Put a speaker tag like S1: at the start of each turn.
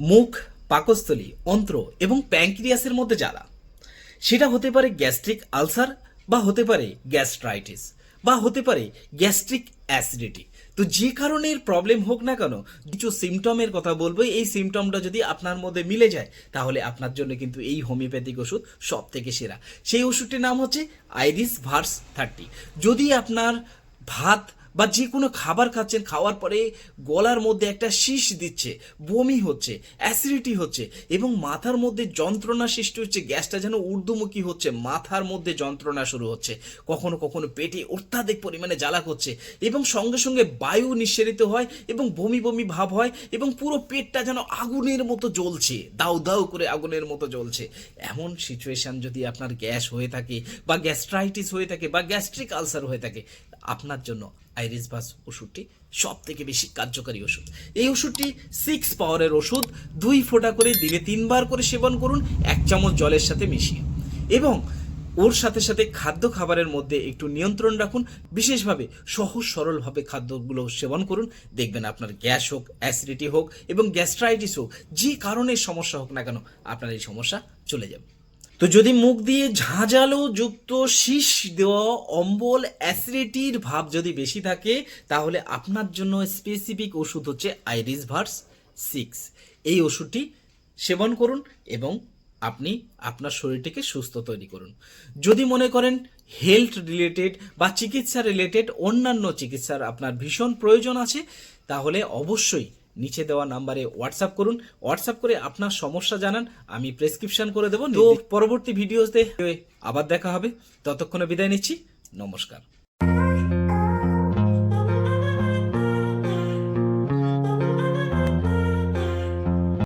S1: মুখ, পাকস্থলী, অন্ত্র এবং প্যাঙ্ক্রিয়াসের মধ্যে জ্বালা। সেটা হতে পারে গ্যাস্ট্রিক আলসার বা হতে পারে গ্যাস্ট্রাইটিস বা হতে পারে গ্যাস্ট্রিক অ্যাসিডিটি। তো যে কারণের প্রবলেম হোক না কেন, কিছু সিমটমের কথা বলব। এই সিমটমটা যদি আপনার মধ্যে মিলে যায়, তাহলে আপনার জন্য কিন্তু এই হোমিওপ্যাথিক ওষুধ সব থেকে সেরা। সেই ওষুধটির নাম হচ্ছে আইরিস ভার্স থার্টি। যদি আপনার ভাত বা যে কোনো খাবার খাচ্ছেন, খাওয়ার পরে গলার মধ্যে একটা শীষ দিচ্ছে, বমি হচ্ছে অ্যাসিডিটি হচ্ছে এবং মাথার মধ্যে যন্ত্রণা সৃষ্টি হচ্ছে, গ্যাসটা যেন ঊর্ধ্বমুখী হচ্ছে, মাথার মধ্যে যন্ত্রণা শুরু হচ্ছে, কখনো কখনো পেটে অত্যাধিক পরিমাণে জ্বালা করছে এবং সঙ্গে সঙ্গে বায়ু নিঃসরিত হয় এবং বমি বমি ভাব হয় এবং পুরো পেটটা যেন আগুনের মতো জ্বলছে, দাউ দাউ করে আগুনের মতো জ্বলছে। এমন সিচুয়েশন যদি আপনার গ্যাস হয়ে থাকে বা গ্যাস্ট্রাইটিস হয়ে থাকে বা গ্যাস্ট্রিক আলসার হয়ে থাকে, আপনার জন্য আইরিস বাস ওষুধটি সব থেকে বেশি কার্যকারী ওষুধ। এই ওষুধটি সিক্স পাওয়ারের ওষুধ, দুই ফোঁটা করে দিনে তিনবার করে সেবন করুন, এক চামচ জলের সাথে মিশিয়ে। এবং ওর সাথে সাথে খাদ্য খাবারের মধ্যে একটু নিয়ন্ত্রণ রাখুন, বিশেষভাবে সহজ সরলভাবে খাদ্যগুলো সেবন করুন। দেখবেন আপনার গ্যাস হোক অ্যাসিডিটি হোক এবং গ্যাস্ট্রাইটিস হোক, যে কারণে সমস্যা হোক না কেন, আপনার এই সমস্যা চলে যাবে। তো যদি মুখ দিয়ে ঝাঁঝালো যুক্ত শীষ দেওয়া অম্বল অ্যাসিডিটির ভাব যদি বেশি থাকে, তাহলে আপনার জন্য স্পেসিফিক ওষুধ হচ্ছে আইরিস ভার্স সিক্স। এই ওষুধটি সেবন করুন এবং আপনি আপনার শরীরটিকে সুস্থ তৈরি করুন। যদি মনে করেন হেলথ রিলেটেড বা চিকিৎসা রিলেটেড অন্যান্য চিকিৎসার আপনার ভীষণ প্রয়োজন আছে, তাহলে অবশ্যই নিচে দেওয়া নাম্বারে হোয়াটসঅ্যাপ করুন। হোয়াটসঅ্যাপ করে আপনার সমস্যা জানান আমি প্রেসক্রিপশন করে দেবো। তো পরবর্তী ভিডিওতে আবার দেখা হবে। ততক্ষণে বিদায় নিচ্ছি। নমস্কার।